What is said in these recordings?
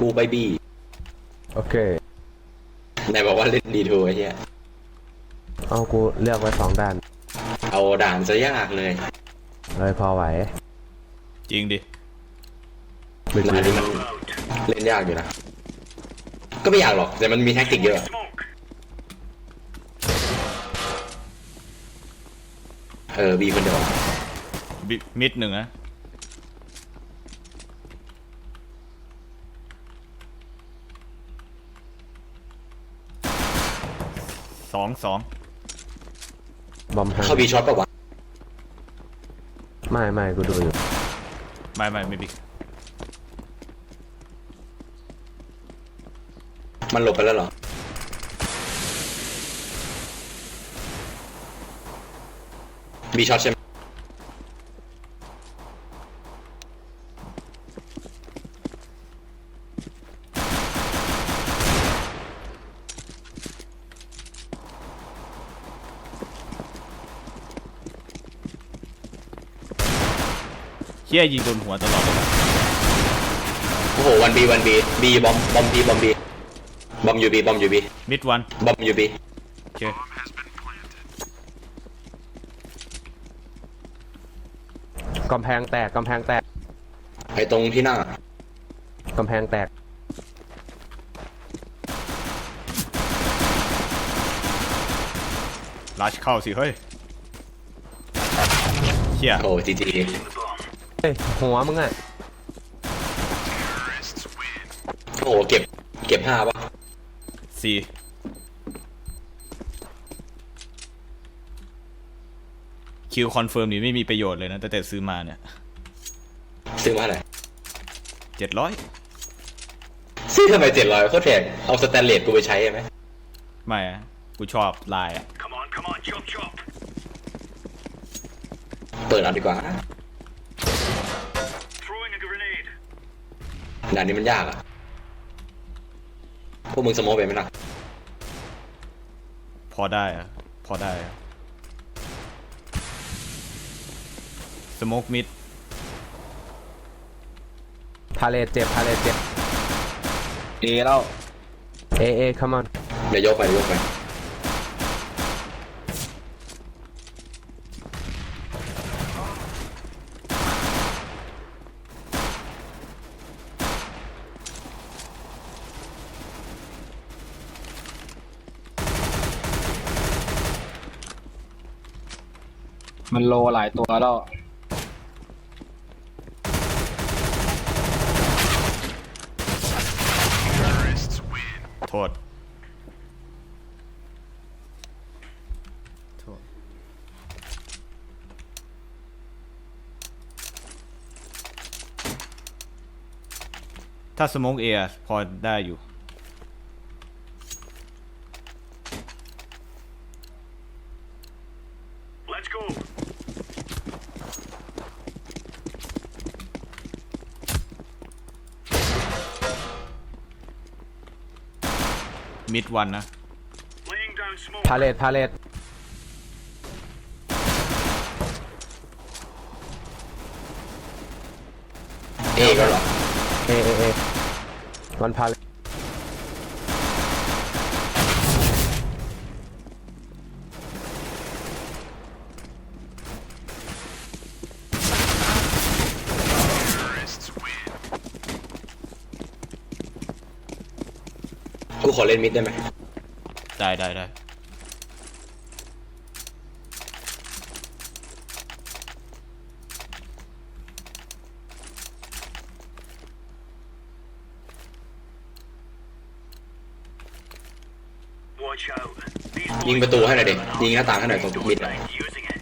กูไปบีโอเค ไหนบอกว่าเล่นดีทูไอ้เหี้ยเอากูเลือกไว้สองด้านเอาด่านซะยากเลยเลยพอไหวจริงดิหรือด่านนี้มันเล่นยากอยู่นะ ก็ไม่ยากหรอก แต่มันมีแท็กติกเยอะ เออบีคนเดียว บิมิดหนึ่งนะ สองสองบอมฮันเข้าบีช็อตปะวะไม่ไม่กูดูอยู่ไม่ไม่ไม่บิมันหลบไปแล้วเหรอ บีช็อตใช่ไหม เฮียยิงโดนหัวตลอดเลยโอ้โหวันบีวันบีบีบอมบอมบีบอมบีบอมยูบีบอมยูบีมิดวันบอมยูบีโอเคกำแพงแตกกำแพงแตกไอ้ตรงที่หน้ากำแพงแตกลัชเข้าสิเฮ้ยเฮียโอ้จีจี เฮ้ยหัวมึงอะโอ้โหเก็บเก็บห้าปะสี่คิวคอนเฟิร์มนี่ไม่มีประโยชน์เลยนะ แต่แต่ซื้อมาเนี่ยซื้อมาเท่าไหร่เจ็ดร้อยซื้อทำไมเจ็ดร้อยโคตรแพงเอาสแตนเลสกูไปใช้ไหมไม่อะกูชอบลายอะ Come on, come on, chop chop. เปิดเอาดีกว่า Throwing a ด่านนี้มันยากอะพวกมึงสโมอไปไหมล่ะพอได้อะพอได้อะสโมกมิดพาเลตเจ็บพาเลตเจ็บ เอแล้ว เอเอ come on เดี๋ยวยกไปเดี๋ยวยกไป มันโลหลายตัวแล้ว โทษ โทษ ถ้าสโมกเอพอได้อยู่ มิดวันนะ Laying down smoke. พาเลตพาเลตเอก็เหรอ เอเอเอวันพาเลต กูขอ เล่นมิดได้ไหมได้ได้ได้ Watch out. These ยิงประตูให้หน่อยดิยิงหน้าต่างให้หน่อยตรงมิดอะ boys using it.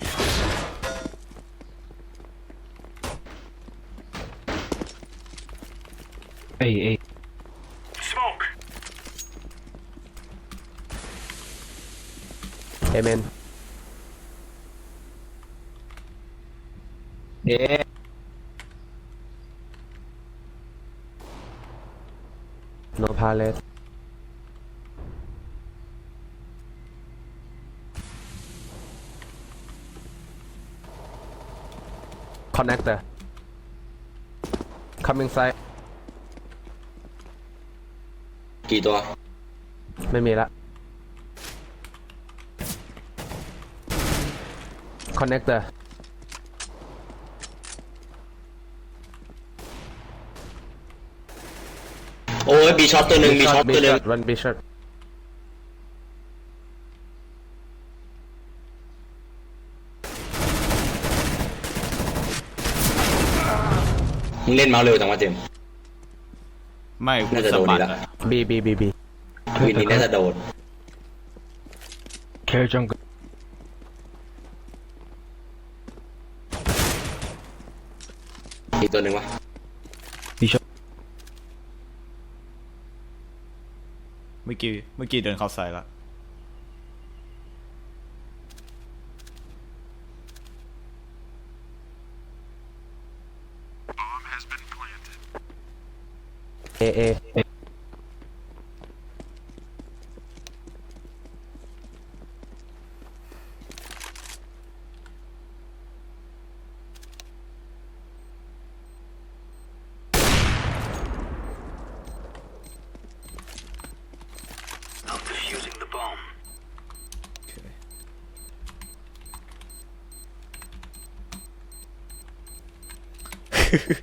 เอเอ Smoke. เอเมน เอโนพาเลตคอนเนคเตอร์ coming side กี่ตัว ไม่มีละ connector โอ้ยบีช็อตตัวหนึ่งบีช็อตตัวหนึ่ง one B shot มึงเล่นเมาส์เร็วจังวะเจมส์ไม่กูน่าจะสะโดนบัดอีกแล้วอะ B B B B วินนี้น่าจะโดน Care jungle อีกตัวหนึ่งวะ เมื่อกี้เมื่อกี้เดินเข้าใส่ละ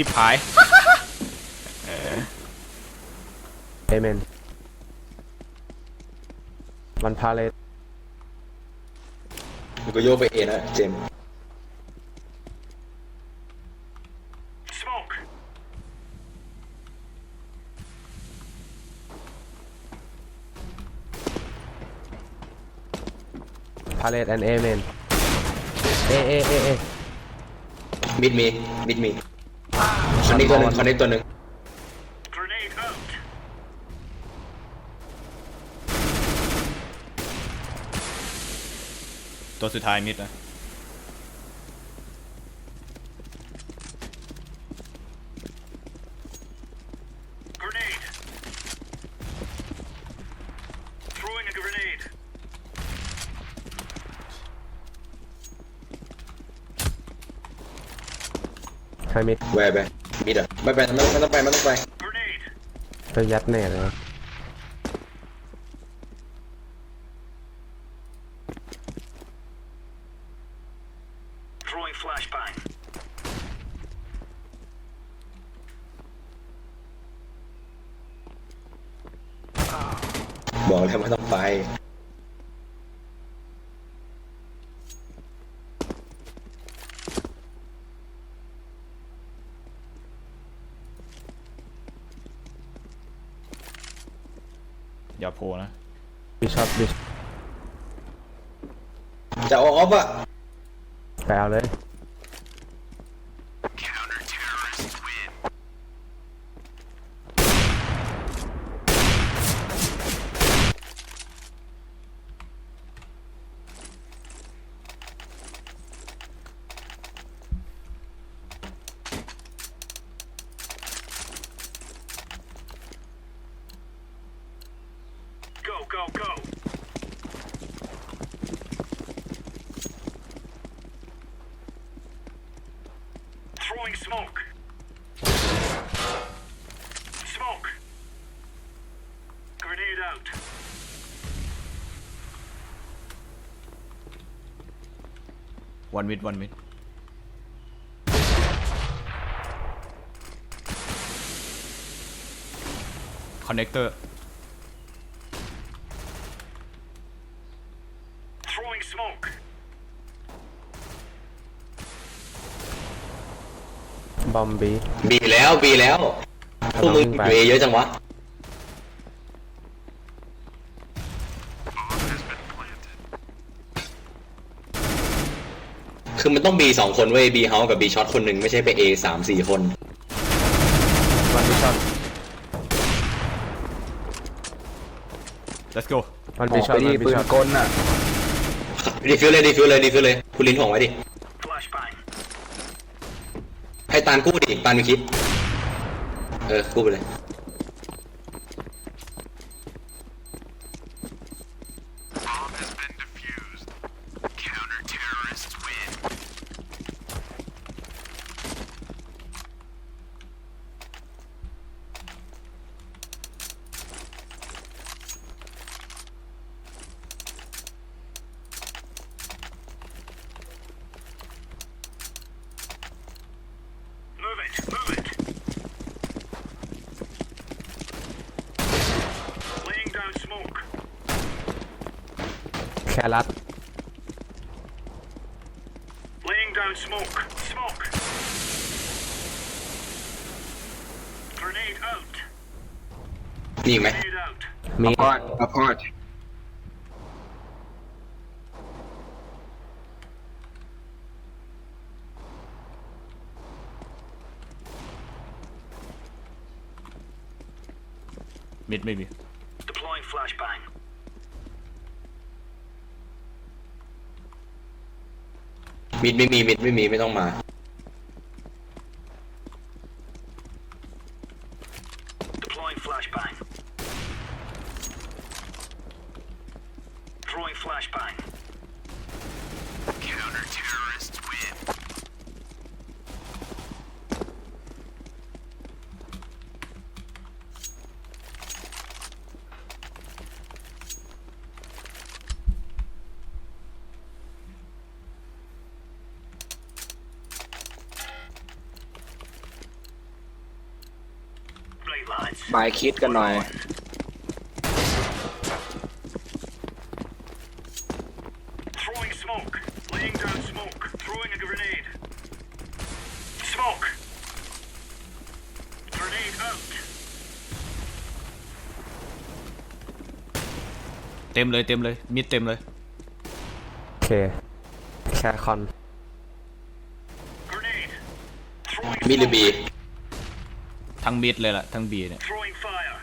ชิบหาย Amen one pallet มึงก็โยกไปเอนะเจมส์ Smoke. pallet and Amen A A A A มิดมีมิดมี คอนเนคตัวหนึ่งคอนเนคตัวหนึ่ง Grenade out. ตัวสุดท้ายมิดนะ Grenade. Throwing a grenade. ใครมิด แวร์ไปมิดอะ ไม่ไปไม่ไม่ต้องไปไม่ต้องไป Grenade. จะยัดแน่เลยนะ Throwing flashbang. บอกแล้วไม่ต้องไป อย่าโผล่นะ B shot B จะเอาออฟอะไปเอาเลย Go, go, go. Throwing smoke. Smoke. Grenade out. One mid one mid คอนเนคเตอร์ Throwing smoke. บอมบีบีแล้วบีแล้วพวกมึงอยู่เอเยอะจังวะ คือมันต้องบีสองคนเว้ยบีเฮากับบีช็อตคนหนึ่งไม่ใช่ไปเอสามสี่คน one B shot let's go วันอ B อก shot ไปที่ one B ปืน shot กลน่ะดีฟิวเลยดีฟิวเลยดีฟิวเลยคุณลิ้นห่วงไว้ดิ Flashbang. ให้ตาลกู้ดิตาลมีคลิปเออกู้ไปเลย รัต Laying down smoke. Smoke. Grenade out. มีอีกไหม Grenade out. มี พอดอพอด มิด มิดไม่มีมิดไม่มีไม่ต้องมา Deploying flashbang. Throwing flashbang. ายคิดกันหน่อย Throwing smoke. Laying down smoke. Throwing a grenade. Smoke. Grenade out. เต็มเลยเต็มเลยมิดเต็มเลย โอเคแคคอน Grenade. Throwing มิดหรือบี ทั้งมิดเลยล่ะ ทั้งบีเนี่ย Throwing fire.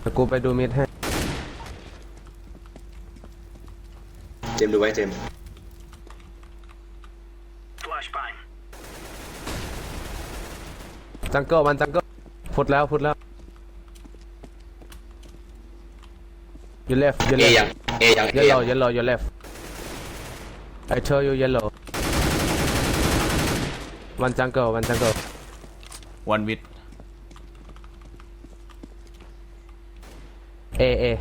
เดี๋ยวกูไปดูมิดให้เจมส์ดูไว้เจมส์ Flashbang. จังเกิลมันจังเกิลพุดแล้วพุดแล้ว you left you เอ left ยังเอยังเอยัง yellow yellow you left I tell you yellow one jungle one jungle one with A A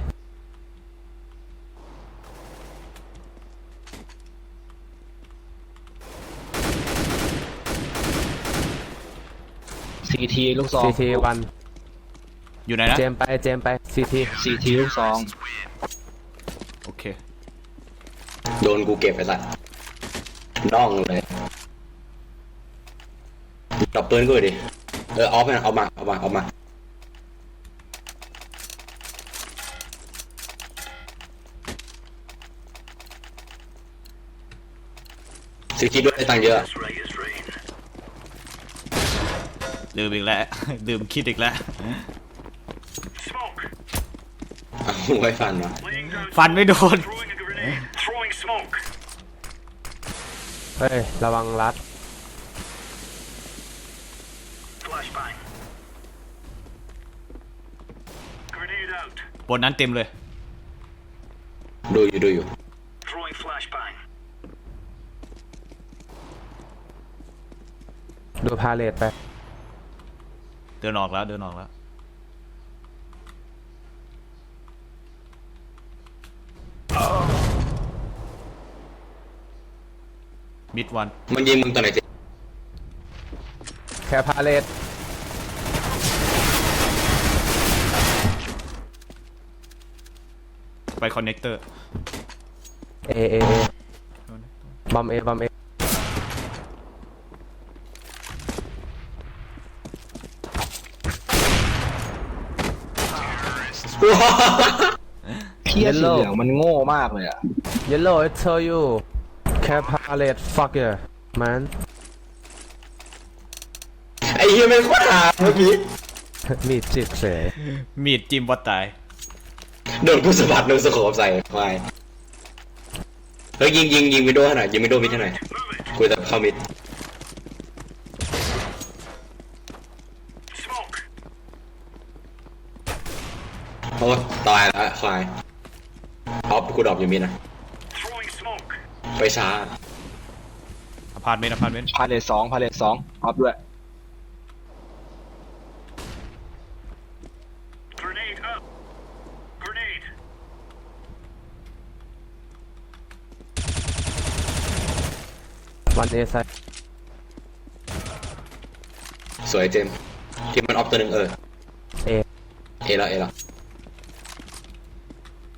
ซีทีลูกซอง CT one อยู่ไหนนะเจมไปเจมไป CT ซีทีลูกซอง โอเค โดนกูเก็บไปละน่องเลยดับปืนกูดิ เออออฟนะเอามาเอามาเอามาสิคิดด้วยได้ตังค์เยอะ This ray is rain. ลืมอีกแล้วลืมคิดอีกแล้ว Smoke. เอาไว้ฟันวะ Laying down ฟันไม่โดน Throwing a grenade. Throwing smoke. เฮ้ย ระวังรัด Flashbang. Grenade out. บนนั้นเต็มเลย ดูอยู่ดูอยู่ Throwing flashbang. ดูพาเลตไป เดินออกแล้ว เดินออกแล้ว มิดวัน มันยิงมึงตอนไหนเจแค่พาเลต ไปคอนเนคเตอร์เอเอเอบอมเอบอมเอเพี้ยสีเหลืองมันโง่มากเลยอะ yellow I tell you แค่พาเลต fuck yeah man ไอ้เหี้ยไม่งโคตรหาเมื่อกี้ มีดจิบเสยมีดจิ้มบอสตาย โดนกูสะบัดโดนสโคปใส่ควายเฮ้ยยิงยิงยิงวินโดว์ให้หน่อยยิงวินโดว์มิดให้หน่อย Move it. กูจะเข้ามิด Smoke. โอ้ตายแล้วควายออฟกูดรอปอยู่มิดนะ Throwing smoke. ไปช้า อพาร์ตเมนต์อพาร์ตเมนต์พาเลทสองพาเลทสองออฟด้วย Grenade out. Grenade. วันเอไซสวยเจมส์ที่มันออฟตัวหนึ่งเออ เอเอแล้วเอแล้ว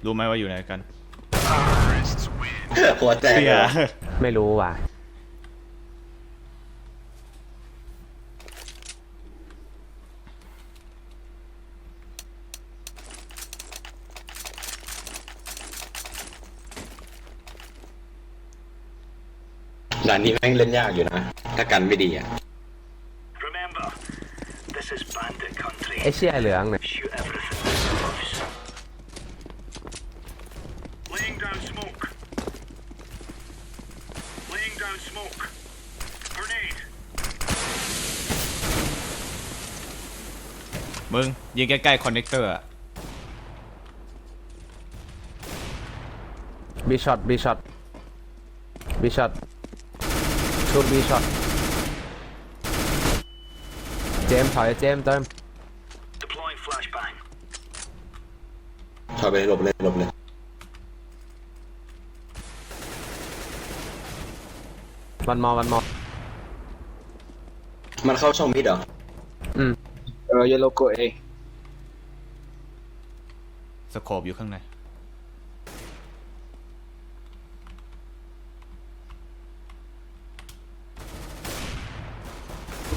รู้ไหมว่าอยู่ไหนกันหัวแตกเสีย ไม่รู้ว่ะ ด่านนี้แม่งเล่นยากอยู่นะ ถ้ากันไม่ดีอะ Remember, this is bandit country. ไอเชี่ยเหลืองเนี่ย Shoot everything that moves. Laying down smoke. Laying down smoke. Grenade. มึง ยิงใกล้ๆคอนเนคเตอร์อะบีช็อตบีช็อตบีช็อต ชุดบีช็อตเจมส์ถอยเจมส์เติม Deploying flashbang. ถอยไปเลยหลบเลยหลบเลยวันมอวันมอมันเข้าช่องมิดเหรอ อืม เออเยลโลโกเอ สโคปอยู่ข้างใน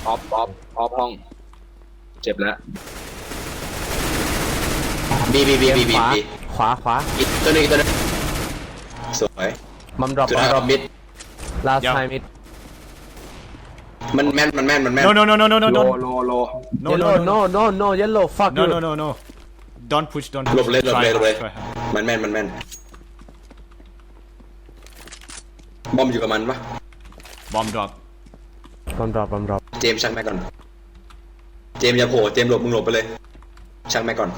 ออฟออฟออฟห้อง เจ็บแล้วบีบีบีบีบีขวาบีขวาขวาอีกตัวหนึงอีกตัวหนึงสวยมัมดรอปสุดมัท้ามยดรอออปฟมิดลาสเดี๋ยวไทมิดมันแม่นมันแม่นมันแม่น no no no no no no โล don't โลโล no เยล no โล่ no no no no yellow fuck no you no no no don't push don't หล push บเลยหลบเลยหลบเลย Try hard, try hard. มันแม่นมันแม่นบอมอยู่กับมันปะ bomb drop มัมดรอปมัมดรอปเจมส์ชักแม่ก่อน เจมส์อย่าโผล่เจมส์หลบมึงหลบไปเลย ชักแม่ก่อน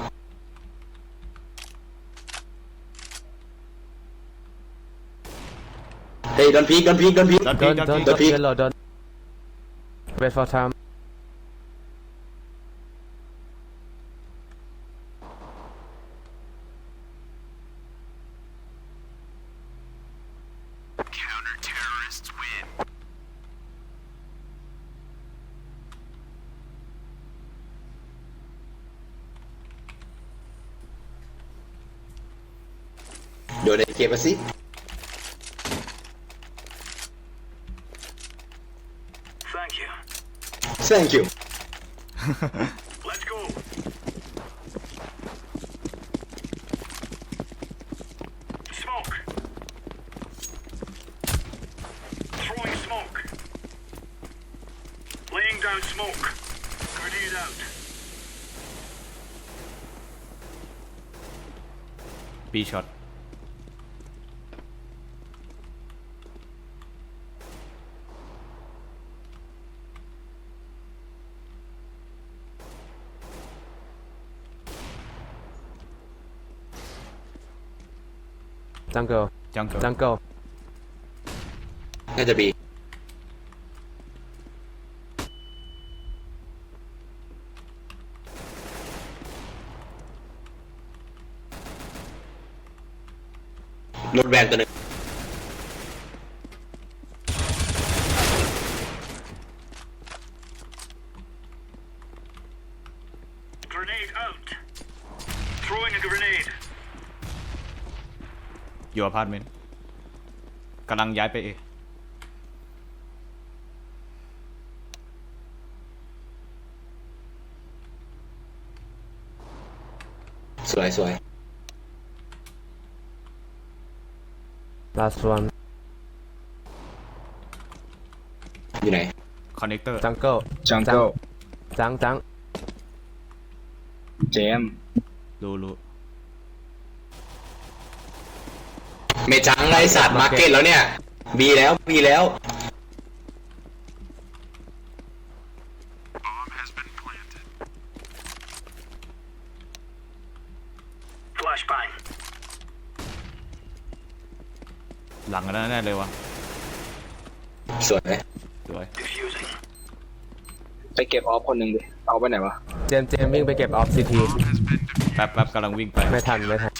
เฮ้ยดอนพีกดอนพีกดอนพีก Don't โด peek น don't โดน peek โดน peek. yellow โดน wait for time Đồ โดนในเกมมาสิ Thank you. thank you Let's go. Smoke. Throwing smoke. Laying down smoke. Grenade out. B shot จังเกิล jungle จังเกิลน่าจะบีรถแวนตัวหนึง Grenade out. Throwing a grenade. อยู่อ พาร์ตเมนต์กำลังย้ายไปเอสวยสวย last one อยู่ไหน คอนเนคเตอร์จังเกิลจังเกิลจังจัง เจมส์รู้รู้ เมจังไรสัตว์มาร์เก็ตแล้วเนี่ย บีแล้วบีแล้ว Flashbang. หลังกันแน่ๆเลยวะสวยไหมสวย Diffusing. ไปเก็บออฟคนหนึ่งดิ เอาไปไหนวะ เจมส์เจมส์วิ่งไปเก็บออฟซีทีแป๊บแป๊บกำลังวิ่งไป ไม่ทันไม่ทัน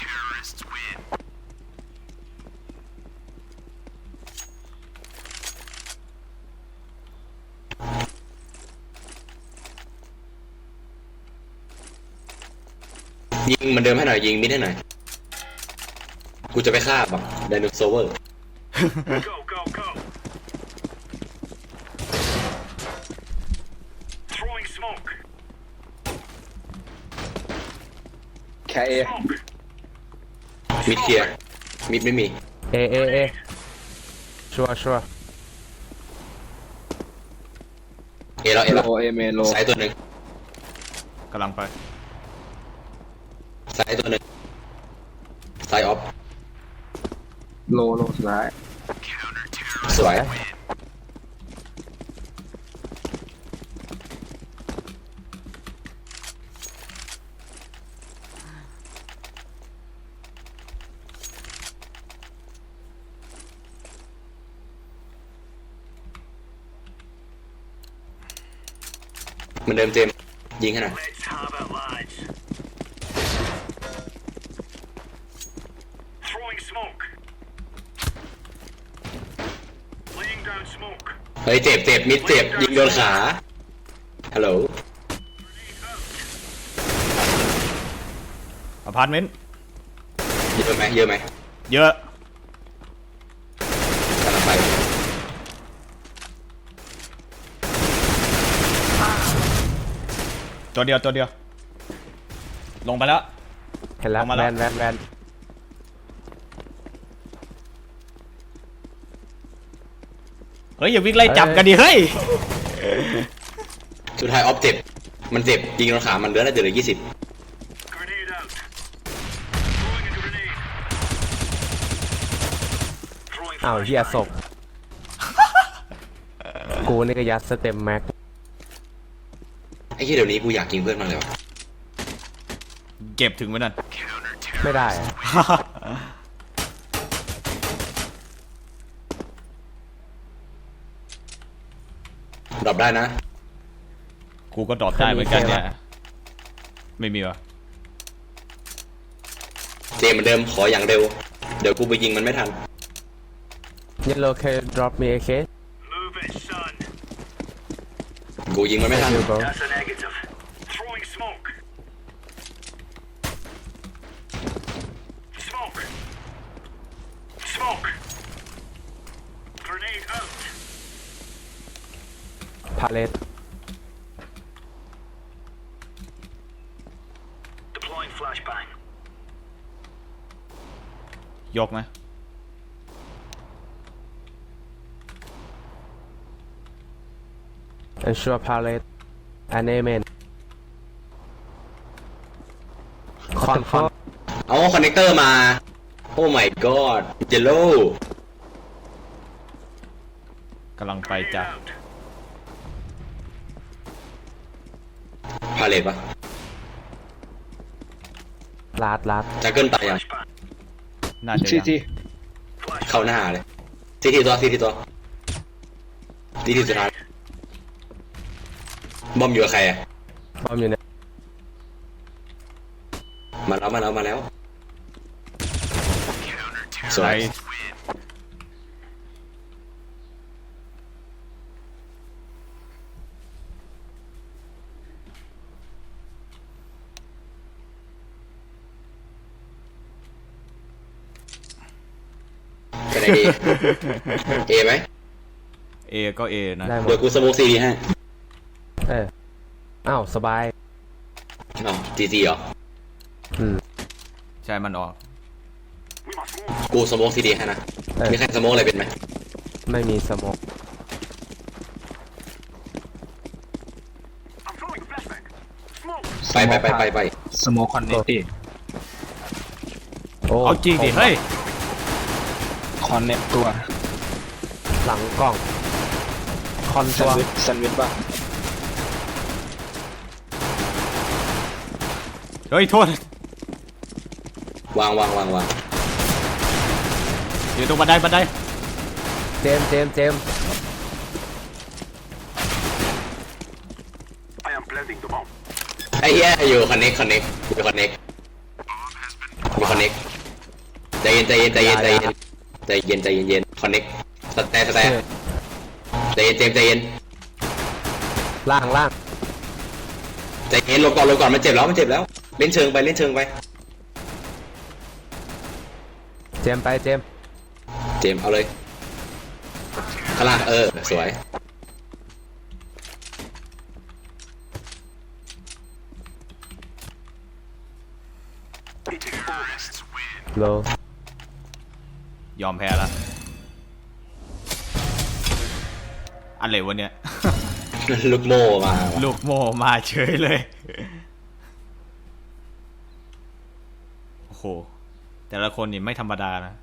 ยิงเหมันเดิมให้หน่อยยิงมิดให้หน่อย กูจะไปฆ่าแบบไดโนเสาร์ Go, go, go. Throwing smoke. แค่เอ Smoke. มิดเคลียร์มิดไม่มี เอเอเอชัวร์ชัวร์เอแล้วเอโลแล้วเอเมโลซ้ายตัวหนึ่งกำลังไป ซ้ายตัวหนึ่งซ้ายออฟโลโลสุดท้ายสวยเหมือนเดิมเจมส์ยิงให้หน่อย Let's have it, lads. Throwing smoke. Laying down smoke. เฮ้ยเจ็บเจ็บมิดเจ็บยิงโดนขา ฮัลโหลอพาร์ตเมนต์เยอะไหมเยอะไหมเยอะกำลังไปตัวเดียวตัวเดียว ลงไปแล้วเห็นแล้วเอามาแวแล้วนแวนแวน เฮ้ยอย่าวิ่งไล่จับกันดิเฮ้ยสุดท้ายออฟเจ็บ มันเจ็บยิงโดนขามันเหลือน่าจะเหลือยี่สิบ Grenade out. Throwing a grenade. Throwing อ้าวเฮียศพกูนี่ก็ยัดสเต็มแม็กไอ้ที่เดี๋ยวนี้กูอยากยิงเพื่อนมากเลยวะเก็บถึงไว้นั่นไม่ได้อะ ดรอปได้นะ กูก็ดรอปได้เหมือนกันเนี่ย ไม่มีวะเจมส์เหมือนเดิมขออย่างเร็ว เดี๋ยวกูไปยิงมันไม่ทันเยลโลเคดรอปมีเอเค Move it, son. กูยิงมันไม่ทันยูโบ That's a negative. Throwing smoke. Smoke. Smoke. Grenade out. พาเลต Deploying flashbang. ยกไหมเอชัวพาเลตอันเอเมนคอนคอนเอาคอนเนคเตอร์มา โอ้ my god เจโลกำลังไป Grenade จ้ะ out. พาเลตปะลาดลาดจักเกิลตายยัง Flashbang. น่าจะซียังที Flashbang. เข้าหน้าเลยซีทีตัวซีทีตัวซีทีสุดท้ายบอมอยู่กับใครอะบอมอยู่เนี่ยมาแล้วมาแล้วมาแล้วสไรวยเป็นไงดีเอไหมเอก็เอนะ ได้หมเดี๋ยดวกูสโมกซีดีให้เอออ้าวสบายอ๋อจีจีเหรอ อืม ใช่มันออก We must move. กูสโมกซีดีให้นะเออ มีใครสโมกอะไรเป็นไหมไม่มีสโมก I'm throwing ไปไปไปไปไปสโมคอนเนตตี้โอ้เอาจริงดิ เฮ้ย คอนเนตตัวหลังกล้อง คอนแซตันวด์วิชแซนด์วิชป่ะเฮ้ยโทษ วางวางวางวางอยู่ตรงบันไดบันไดเจมส์เจมส์เจมส์ I am planting the bomb. ไอ้เหี้ยอยู่คอนเน็กคอนเน็กอยู่คอนเน็กอยู่คอนเน็กใจเย็นใจเย็นใจเย็นใจเย็น ใจเย็นใจเย็นเย็นคอนเน็กสแตนสแตนใจเย็นเจมส์ใจเย็นล่างล่างใจเย็นลงก่อนลงก่อนมันเจ็บแล้วมันเจ็บแล้ว เล่นเชิงไปเล่นเชิงไป เจมส์ไปเจมส์เจมส์เอาเลยข้างล่างเออสวยโล ยอมแพ้ละอะไรวะเนี่ย ลูกโม่มาว่ะลูกโมมาเฉยเลย โอ้โห แต่ละคนนี่ไม่ธรรมดานะ